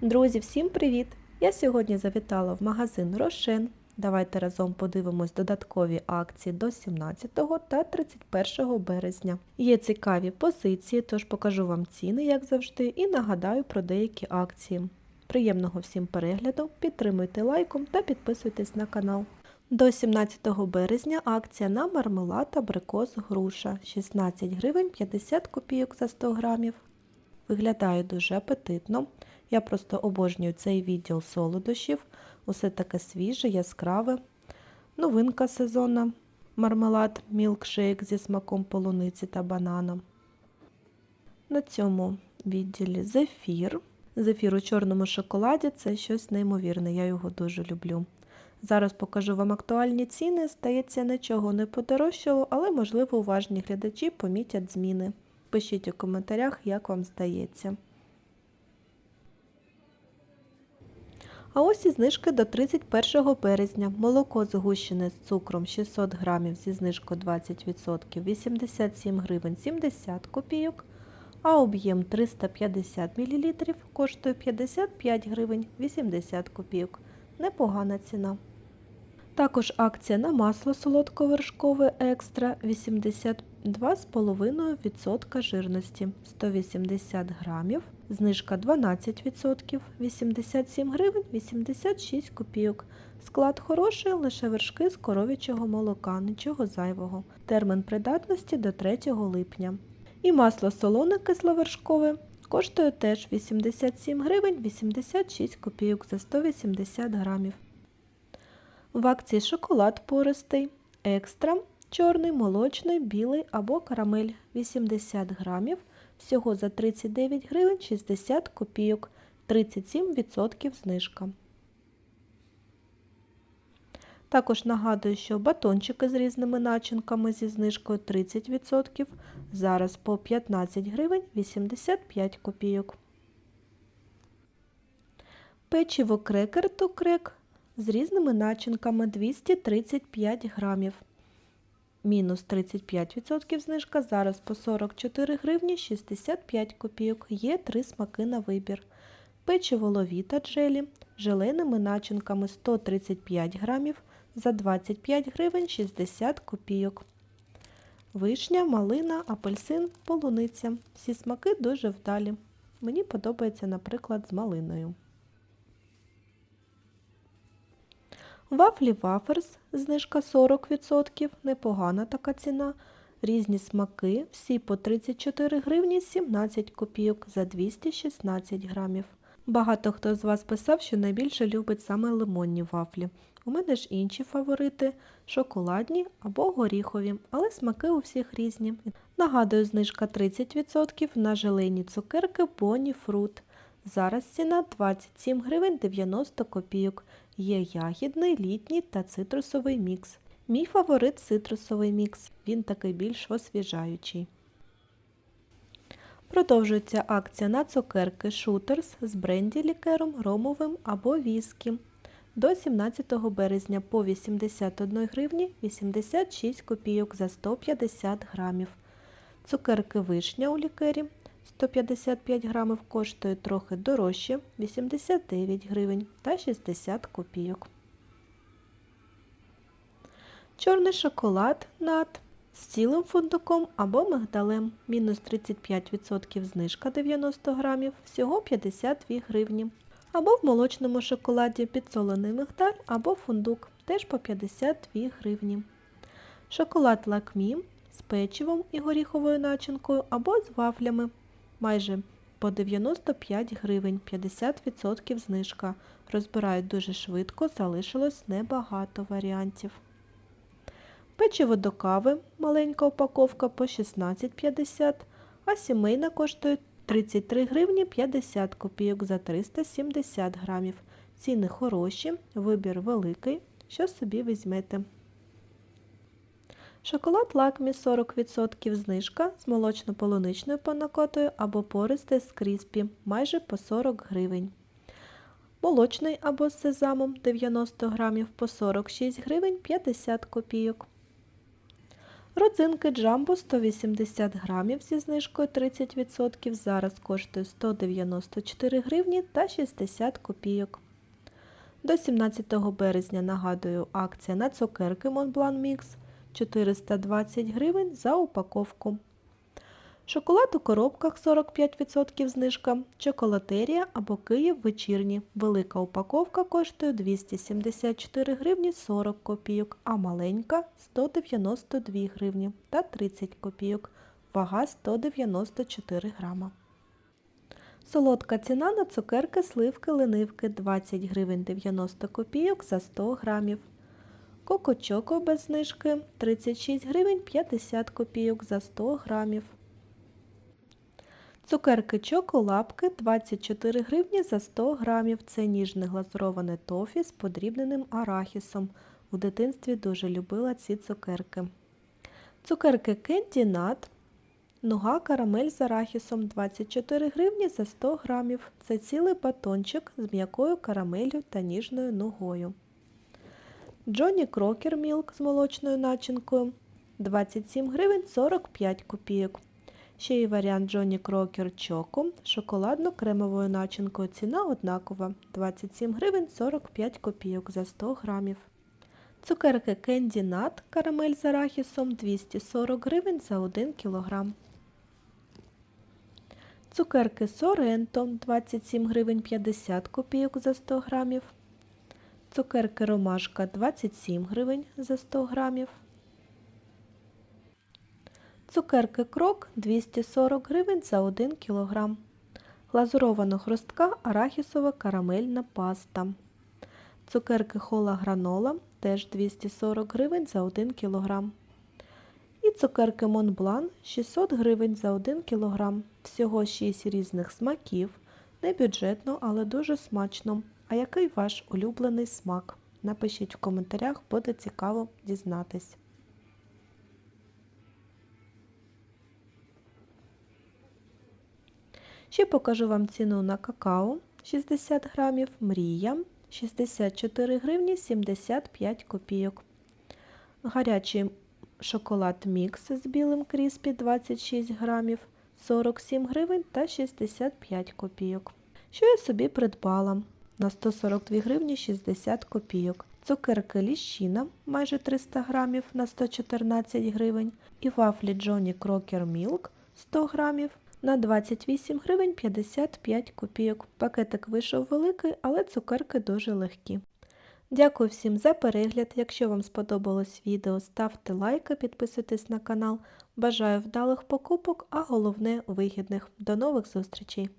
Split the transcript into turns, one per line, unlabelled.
Друзі, всім привіт! Я сьогодні завітала в магазин Рошен. Давайте разом подивимось додаткові акції до 17 та 31 березня. Є цікаві позиції, тож покажу вам ціни, як завжди, і нагадаю про деякі акції. Приємного всім перегляду, підтримуйте лайком та підписуйтесь на канал. До 17 березня акція на мармелад абрикос груша 16 гривень 50 копійок за 100 грамів. Виглядає дуже апетитно. Я просто обожнюю цей відділ солодощів. Усе таке свіже, яскраве. Новинка сезонна. Мармелад мілкшейк зі смаком полуниці та банана. На цьому відділі зефір. Зефір у чорному шоколаді це щось неймовірне, я його дуже люблю. Зараз покажу вам актуальні ціни. Здається, нічого не подорожчало, але, можливо, уважні глядачі помітять зміни. Пишіть у коментарях, як вам здається. А ось і знижки до 31 березня. Молоко згущене з цукром 600 грамів зі знижкою 20% 87 гривень 70 копійок, а об'єм 350 мл коштує 55 гривень 80 копійок. Непогана ціна. Також акція на масло солодковершкове екстра 82,5% жирності 180 грамів, знижка 12%, 87 гривень 86 копійок. Склад хороший, лише вершки з коров'ячого молока, нічого зайвого. Термін придатності до 3 липня. І масло солоне кисловершкове коштує теж 87 гривень 86 копійок за 180 грамів. В акції шоколад пористий, екстра, чорний, молочний, білий або карамель 80 грамів, всього за 39 гривень 60 копійок, 37% знижка. Також нагадую, що батончики з різними начинками зі знижкою 30%, зараз по 15 гривень 85 копійок. Печиво крекер то крек з різними начинками 235 грамів. Мінус 35% знижка, зараз по 44 гривні 65 копійок. Є три смаки на вибір. Печиво ловіта джелі з желейними начинками 135 грамів за 25 гривень 60 копійок. Вишня, малина, апельсин, полуниця. Всі смаки дуже вдалі. Мені подобається, наприклад, з малиною. Вафлі Ваферс, знижка 40%, непогана така ціна. Різні смаки, всі по 34 гривні 17 копійок за 216 грамів. Багато хто з вас писав, що найбільше любить саме лимонні вафлі. У мене ж інші фаворити шоколадні або горіхові, але смаки у всіх різні. Нагадую, знижка 30% на желейні цукерки Bonnie Fruit. Зараз ціна 27 гривень 90 копійок. Є ягідний, літній та цитрусовий мікс. Мій фаворит цитрусовий мікс, він такий більш освіжаючий. Продовжується акція на цукерки Шутерс з бренді лікером, ромовим або віскі. До 17 березня по 81 гривні 86 копійок за 150 грамів. Цукерки вишня у лікері 155 грамів коштує трохи дорожче 89 гривень та 60 копійок. Чорний шоколад нат з цілим фундуком або мигдалем. Мінус 35% знижка 90 грамів, всього 52 гривні. Або в молочному шоколаді підсолений мигдаль або фундук, теж по 52 гривні. Шоколад лакмі з печивом і горіховою начинкою або з вафлями майже по 95 гривень, 50% знижка. Розбирають дуже швидко, залишилось небагато варіантів. Печиво до кави, маленька упаковка по 16,50, а сімейна коштує 33 гривні 50 копійок за 370 грамів. Ціни хороші, вибір великий, що собі візьмете. Шоколад лакмі 40% знижка з молочно-полуничною панакотою або пористе з кріспі майже по 40 гривень. Молочний або з сезамом 90 грамів по 46 гривень 50 копійок. Родзинки Джамбо 180 грамів зі знижкою 30%, зараз коштує 194 гривні та 60 копійок. До 17 березня, нагадую, акція на цукерки Montblanc Mix 420 гривень за упаковку. Шоколад у коробках 45% знижка, чоколатерія або Київ вечірні. Велика упаковка коштує 274 гривні 40 копійок, а маленька 192 гривні та 30 копійок. Вага 194 грама. Солодка ціна на цукерки сливки ленивки 20 гривень 90 копійок за 100 грамів. Коко-чоко без знижки 36 гривень 50 копійок за 100 грамів. Цукерки Чоко лапки 24 гривні за 100 грамів. Це ніжне глазуроване тофі з подрібненим арахісом. У дитинстві дуже любила ці цукерки. Цукерки Кенді Нат. Нуга карамель з арахісом 24 гривні за 100 грамів. Це цілий батончик з м'якою карамелью та ніжною нугою. Джонні Крокер Мілк з молочною начинкою 27 гривень 45 копійок. Ще є варіант Джонні Крокер Чоко з шоколадно-кремовою начинкою. Ціна однакова 27 гривень 45 копійок за 100 грамів. Цукерки Кенді Нат карамель з арахісом 240 гривень за 1 кілограм. Цукерки Соренто 27 гривень 50 копійок за 100 грамів. Цукерки Ромашка 27 гривень за 100 грамів. Цукерки Крок 240 гривень за 1 кг. Глазурована хрустка арахісова карамельна паста. Цукерки Хола Гранола теж 240 гривень за 1 кг. І цукерки Монблан 600 гривень за 1 кг. Всього 6 різних смаків. Не бюджетно, але дуже смачно. А який ваш улюблений смак? Напишіть в коментарях, буде цікаво дізнатись. Ще покажу вам ціну на какао 60 грамів, мрія 64 гривні 75 копійок. Гарячий шоколад мікс з білим кріспі 26 грамів 47 гривень та 65 копійок. Що я собі придбала на 142 гривні 60 копійок. Цукерки ліщина майже 300 грамів на 114 гривень і вафлі Джонні Крокер Мілк 100 грамів на 28 гривень 55 копійок. Пакетик вийшов великий, але цукерки дуже легкі. Дякую всім за перегляд. Якщо вам сподобалось відео, ставте лайки, підписуйтесь на канал. Бажаю вдалих покупок, а головне вигідних. До нових зустрічей!